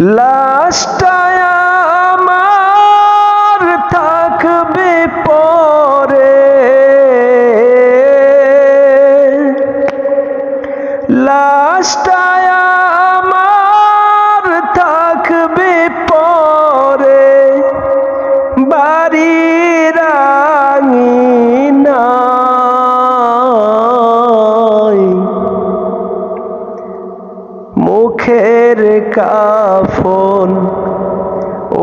লাশটায় কাফন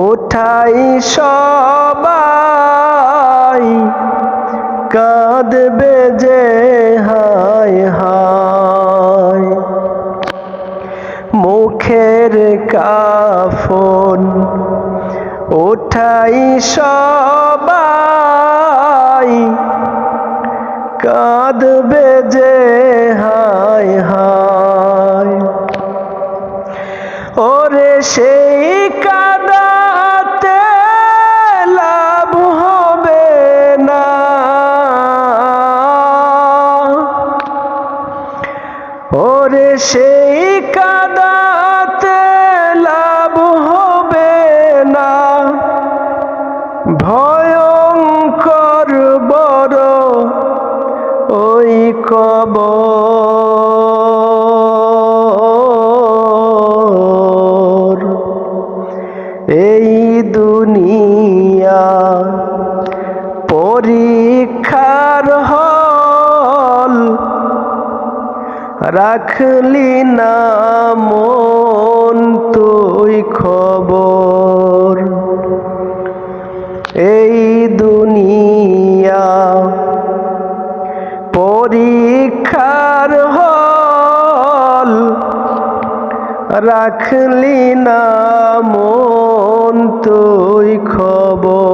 ওঠাই সবাই কাঁদবে যে হায় হায়। মুখের কাফন ওঠাই সবাই কাঁদবে যে হায় হায়। সেই কাদাতে লাভ হবে না। ওরে সেই কাদাতে লাভ হবে না। ভয়ঙ্কর বড় ওই কবর। রাখলি না মন তুই খবর। এই দুনিয়া পরীক্ষার হল। রাখলি না মন তুই খবর।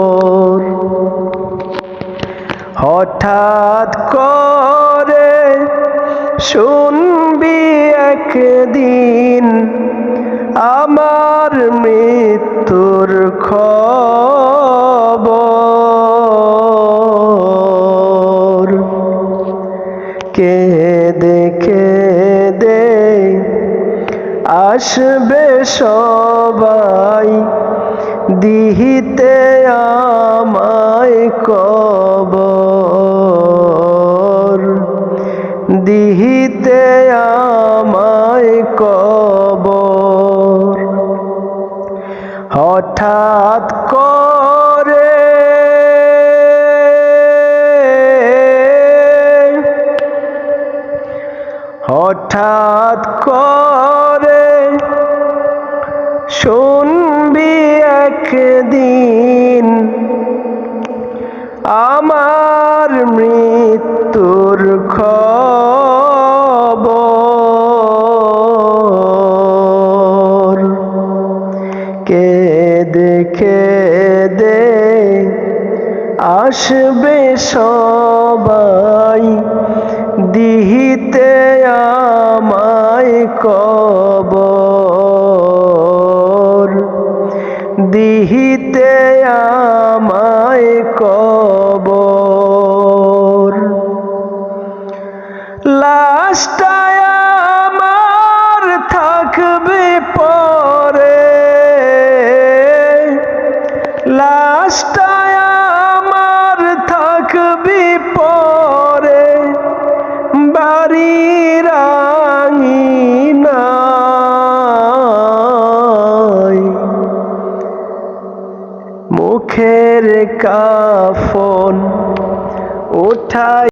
একদিন আমার মৃত্যুর খবর। কে দেখে দে আসবে সবাই দিহিতে আমায় কবর হঠাৎ করে শুনবি একদিন আমার মৃত্যুর খবর। কে দেখে দে আসবে সবাই দিহিতে আমায় কবর কাফন ওঠাই